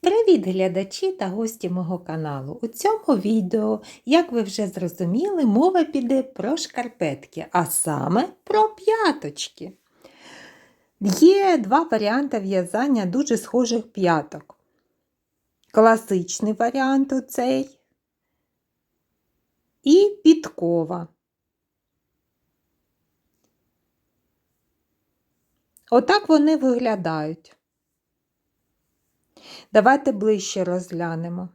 Привіт, глядачі та гості мого каналу! У цьому відео, як ви вже зрозуміли, мова піде про шкарпетки, а саме про п'яточки. Є два варіанти в'язання дуже схожих п'яток. Класичний варіант оцей і підкова. Отак вони виглядають. Давайте ближче розглянемо.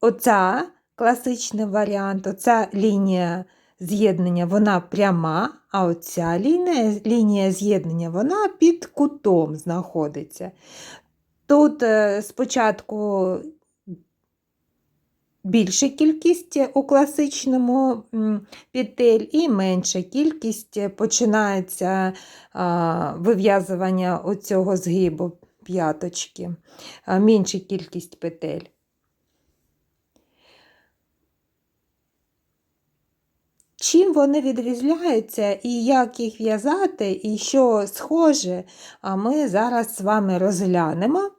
Оця класичний варіант, оця лінія з'єднання, вона пряма, а оця лінія, лінія з'єднання, вона під кутом знаходиться. Тут е, спочатку більша кількість у класичному петель і менша кількість починається вив'язування оцього згибу п'яточки, менша кількість петель. Чим вони відрізняються і як їх в'язати, і що схоже, а ми зараз з вами розглянемо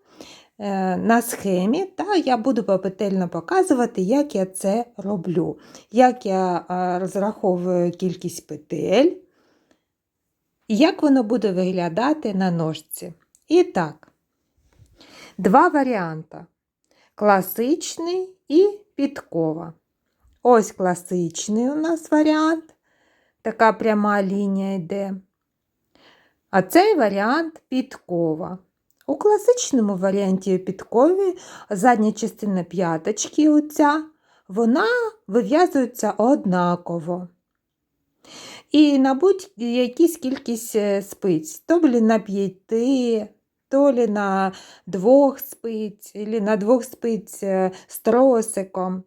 е, на схемі, та я буду попетельно показувати, як я це роблю, як я розраховую кількість петель, і як воно буде виглядати на ножці. І так, Два варіанти класичний і підкова. Ось класичний у нас варіант, така пряма лінія йде. А цей варіант підкова. У класичному варіанті підкові задня частина п'яточки, оця, вона вив'язується однаково. І, на будь-якісь кількість е, спиць, то були на п'яти, то ли на двох спиць, або на двох спиць е, з тросиком.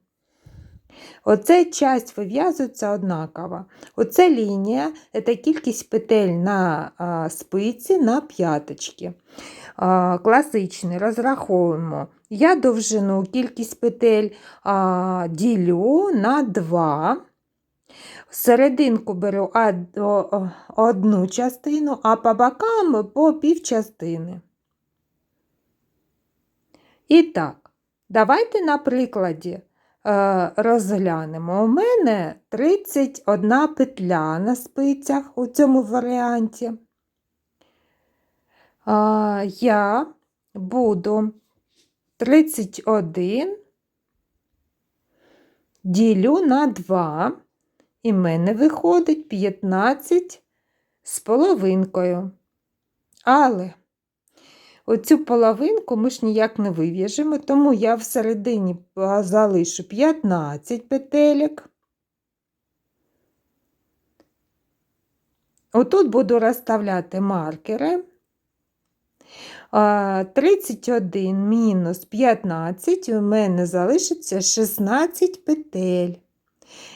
Оце часть вив'язується однаково. Оце лінія це кількість петель на спиці на п'яточки. Класичний розраховуємо. Я довжину кількість петель ділю на 2. Серединку беру одну частину, а по бокам по півчастини. І так, давайте на прикладі е, розглянемо. У мене 31 петля на спицях у цьому варіанті. Е, я буду 31 ділю на 2, і в мене виходить 15 з половинкою. Але Оцю половинку ми ж ніяк не вив'яжемо, тому я всередині залишу 15 петелек. Отут буду розставляти маркери. 31 мінус 15 у мене залишиться 16 петель.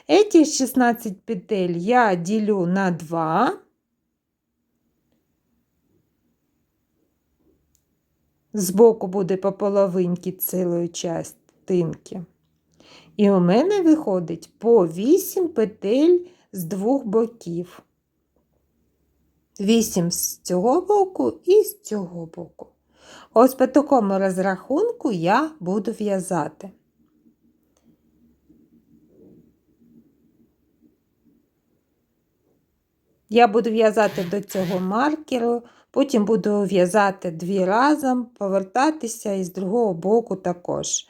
Эти 16 петель я ділю на 2. Збоку буде по половинці цілої частинки. І у мене виходить по 8 петель з двох боків. 8 з цього боку і з цього боку. Ось по такому розрахунку я буду в'язати. Я буду в'язати до цього маркеру Потім буду в'язати дві разом, повертатися і з другого боку також.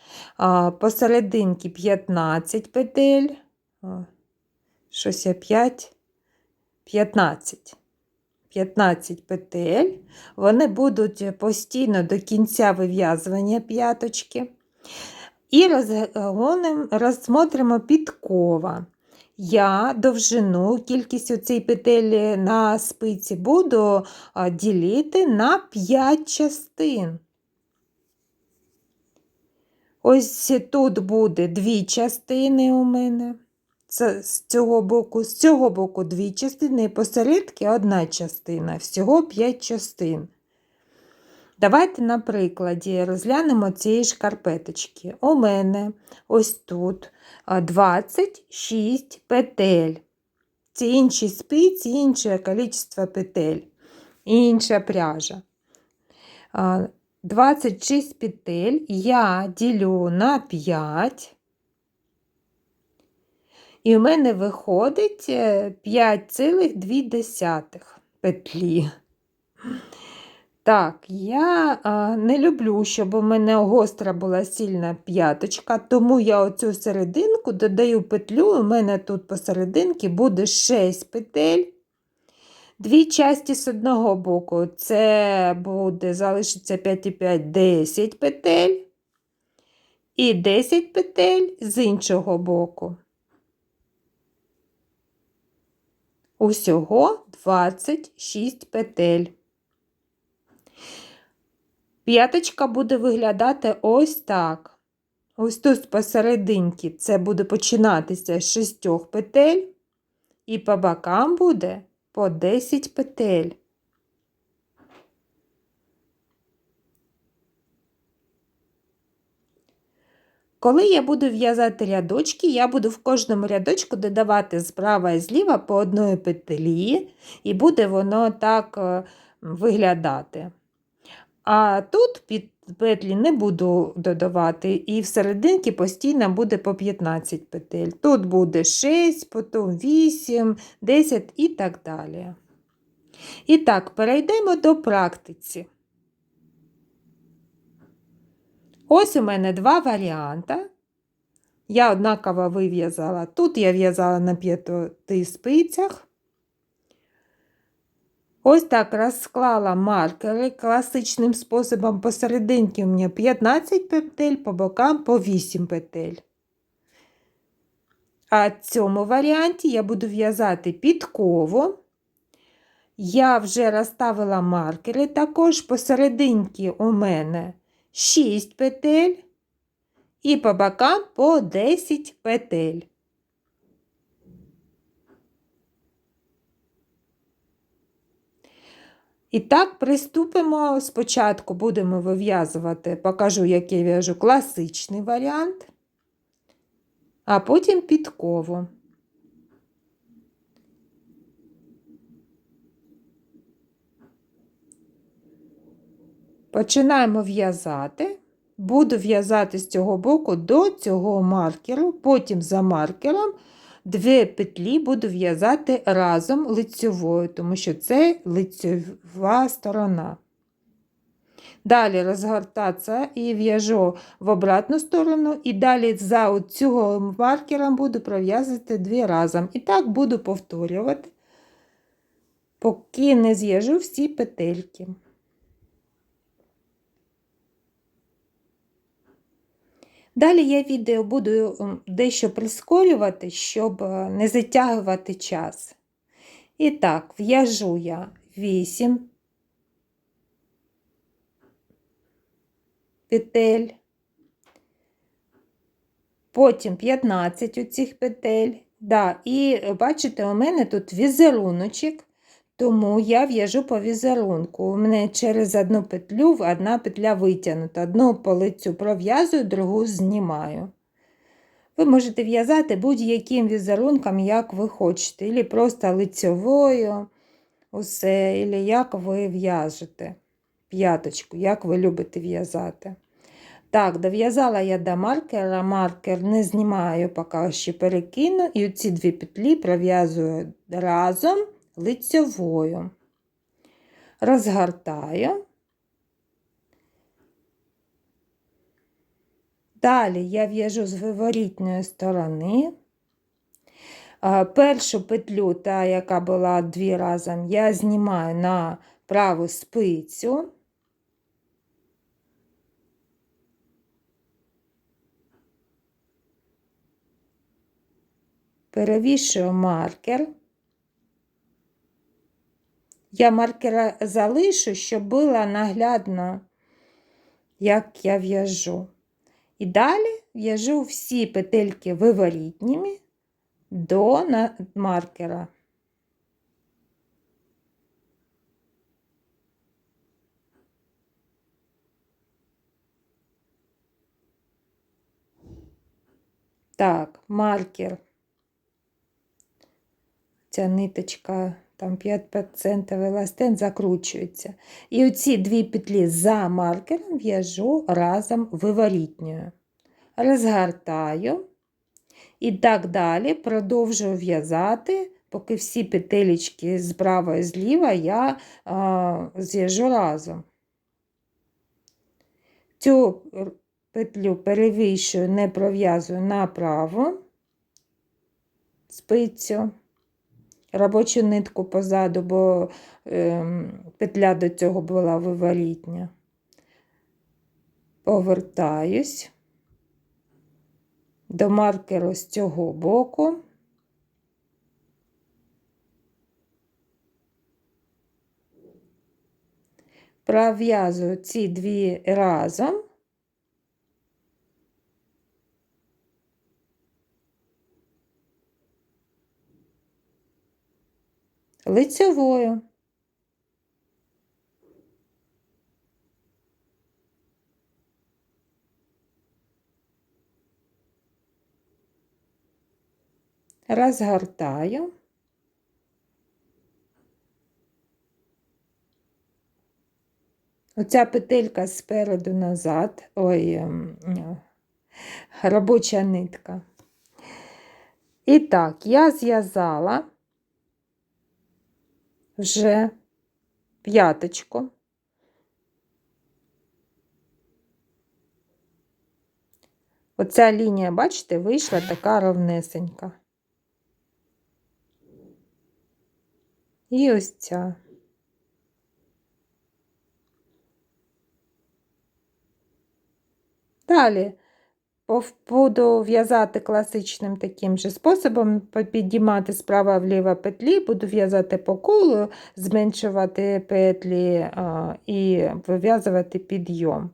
Посерединки 15 петель, щось я 5, 15. 15 петель, вони будуть постійно до кінця вив'язування п'яточки. І розсмотримо підкова я довжину, кількість оцей петель на спиці буду ділити на 5 частин. Ось тут буде дві частини у мене. Це з цього боку, з цього боку дві частини, і посередки одна частина, всього 5 частин. Давайте, на прикладі, розглянемо цієї шкарпеточки. У мене ось тут 26 петель. Це інші спиці, інше кількість петель, інша пряжа. 26 петель я ділю на 5. І в мене виходить е, 5,2 петлі. Так, я а, не люблю, щоб у мене гостра була сильна п'яточка, тому я оцю серединку додаю петлю, у мене тут посерединці буде 6 петель. Дві часті з одного боку, це буде залишиться 5,5, 10 петель. І 10 петель з іншого боку. Усього 26 петель. П'яточка буде виглядати ось так. Ось тут посерединці це буде починатися з шістьох петель, і по бокам буде по 10 петель. Коли я буду в'язати рядочки, я буду в кожному рядочку додавати справа і зліва по одної петлі, і буде воно так е, виглядати. А тут під петлі не буду додавати, і в серединці постійно буде по 15 петель. Тут буде 6, потім 8, 10 і так далі. І так, перейдемо до практиці. Ось у мене два варіанти. Я однаково вив'язала. Тут я в'язала на п'яти спицях. Ось так розклала маркери класичним способом. Посерединки у мене 15 петель, по бокам по 8 петель. А в цьому варіанті я буду в'язати підкову. Я вже розставила маркери, також посерединки у мене 6 петель і по бокам по 10 петель. І так, приступимо. Спочатку будемо вив'язувати, покажу, як я в'яжу класичний варіант, а потім підкову. Починаємо в'язати. Буду в'язати з цього боку до цього маркеру, потім за маркером дві петлі буду в'язати разом лицьовою, тому що це лицьова сторона. Далі розгортатися і в'яжу в обратну сторону, і далі за цього маркером буду пров'язати дві разом. І так буду повторювати, поки не зв'яжу всі петельки. Далі я відео буду дещо прискорювати, щоб е, не затягувати час. І так, в'яжу я 8 петель, потім 15 оцих петель. Да, І бачите, у мене тут візеруночок тому я в'яжу по візерунку. У мене через одну петлю одна петля витягнута. Одну полицю пров'язую, другу знімаю. Ви можете в'язати будь-яким візерунком, як ви хочете, або просто лицьовою, усе, або як ви в'яжете п'яточку, як ви любите в'язати. Так, дов'язала я до маркера, маркер не знімаю, поки ще перекину, і ці дві петлі пров'язую разом лицьовою. Розгортаю. Далі я в'яжу з виворітної сторони. Першу петлю, та, яка була дві разом, я знімаю на праву спицю. Перевішую маркер. Я маркера залишу, щоб було наглядно, як я в'яжу. І далі в'яжу всі петельки виворітніми до маркера. Так, маркер. Ця ниточка там 5% еластин закручується. І оці дві петлі за маркером в'яжу разом виворітньою. Розгортаю. І так далі продовжую в'язати, поки всі петелечки справа і зліва я а, зв'яжу разом. Цю петлю перевішую, не пров'язую направо спицю, робочу нитку позаду, бо е, петля до цього була виворітня. Повертаюсь до маркеру з цього боку. Пров'язую ці дві разом. Лицевою. Розгортаю. Оця петелька спереду назад, ой, ем, робоча нитка. І так, я зв'язала вже п'яточку. Оця лінія, бачите, вийшла така ровнесенька. І ось ця. Далі буду в'язати класичним таким же способом, підіймати справа вліво петлі, буду в'язати по колу, зменшувати петлі і вив'язувати підйом.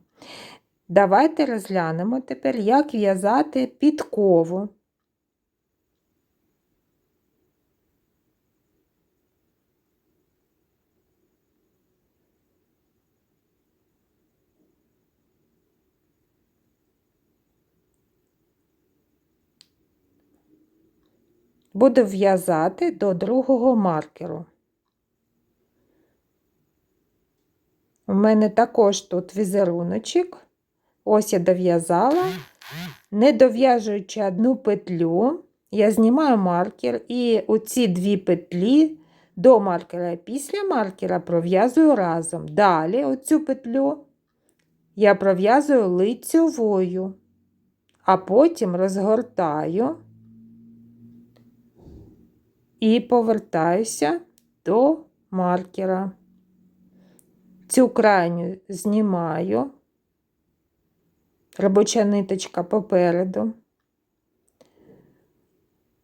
Давайте розглянемо тепер, як в'язати підкову. Буду в'язати до другого маркеру. У мене також тут візеруночок. Ось я дов'язала, не дов'яжуючи одну петлю, я знімаю маркер і оці дві петлі до маркера і після маркера пров'язую разом. Далі оцю петлю я пров'язую лицьовою, а потім розгортаю і повертаюся до маркера. Цю крайню знімаю, робоча ниточка попереду,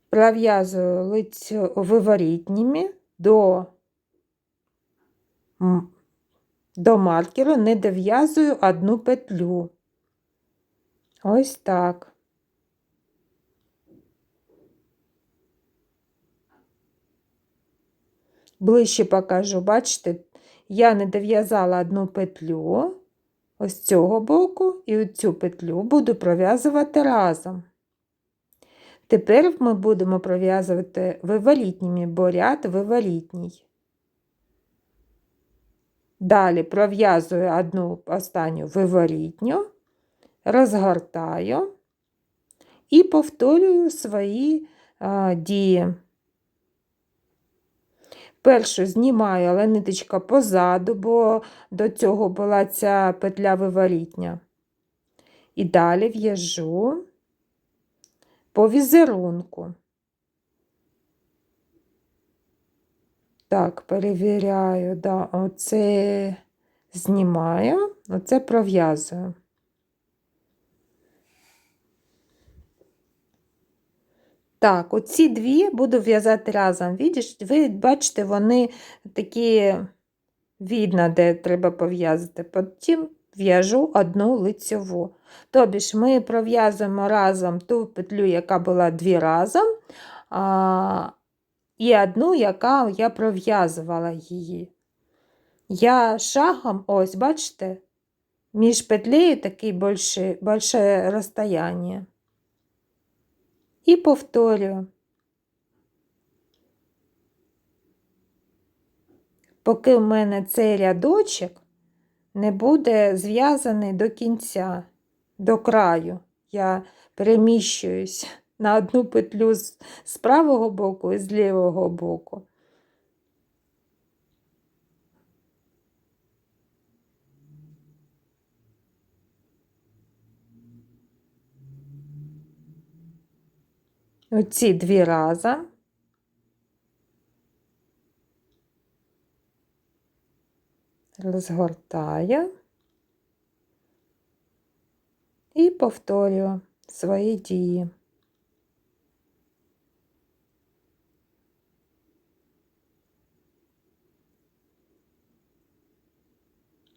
пров'язую лицю виворітніми до до маркеру, не дов'язую одну петлю. Ось так. Ближче покажу, бачите, я не дов'язала одну петлю ось цього боку, і цю петлю буду пров'язувати разом. Тепер ми будемо пров'язувати виворітніми, бо ряд виворітній. Далі пров'язую одну останню виворітню, розгортаю і повторюю свої а, дії. Першу знімаю, але ниточка позаду, бо до цього була ця петля виворітня. І далі в'яжу по візерунку. Так, перевіряю, да, оце знімаю, оце пров'язую. Так, оці дві буду в'язати разом. Ви бачите, вони такі видно, де треба пов'язати. Потім в'яжу одну лицьову. Тобі ж ми пров'язуємо разом ту петлю, яка була дві разом, а, і одну, яка я пров'язувала її. Я шагом, ось, бачите, між петлею таке більше, більше розстояння і повторюю. поки в мене цей рядочок не буде зв'язаний до кінця, до краю. Я переміщуюсь на одну петлю з, правого боку і з лівого боку. Оці дві рази. Розгортаю і повторюю свої дії.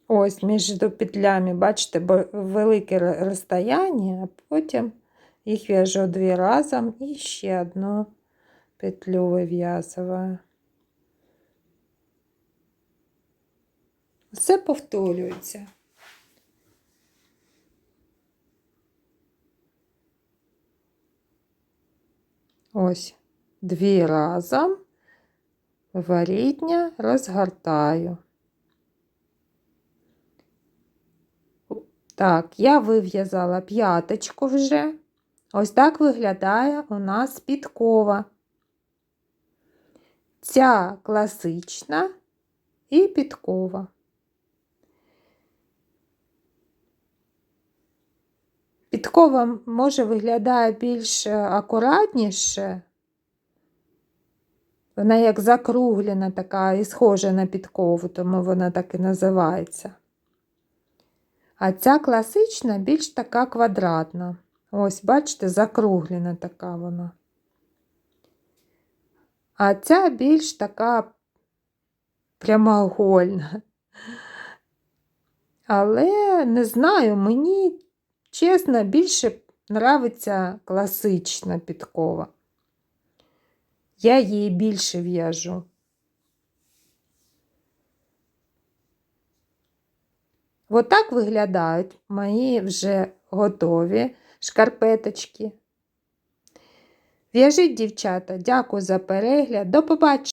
Ось між петлями, бачите, бо велике розстояння, а потім їх в'яжу дві разом і ще одну петлю вив'язую. Все повторюється. Ось дві разом, ворітня розгортаю. Так, я вив'язала п'яточку вже. Ось так виглядає у нас підкова. Ця класична і підкова. Підкова може виглядає більш акуратніше. Вона як закруглена така і схожа на підкову, тому вона так і називається. А ця класична більш така квадратна. Ось, бачите, закруглена така вона. А ця більш така прямоугольна. Але не знаю, мені, чесно, більше нравиться класична підкова. Я її більше в'яжу. Отак виглядають мої вже готові шкарпеточки. В'яжіть, дівчата, дякую за перегляд. До побачення!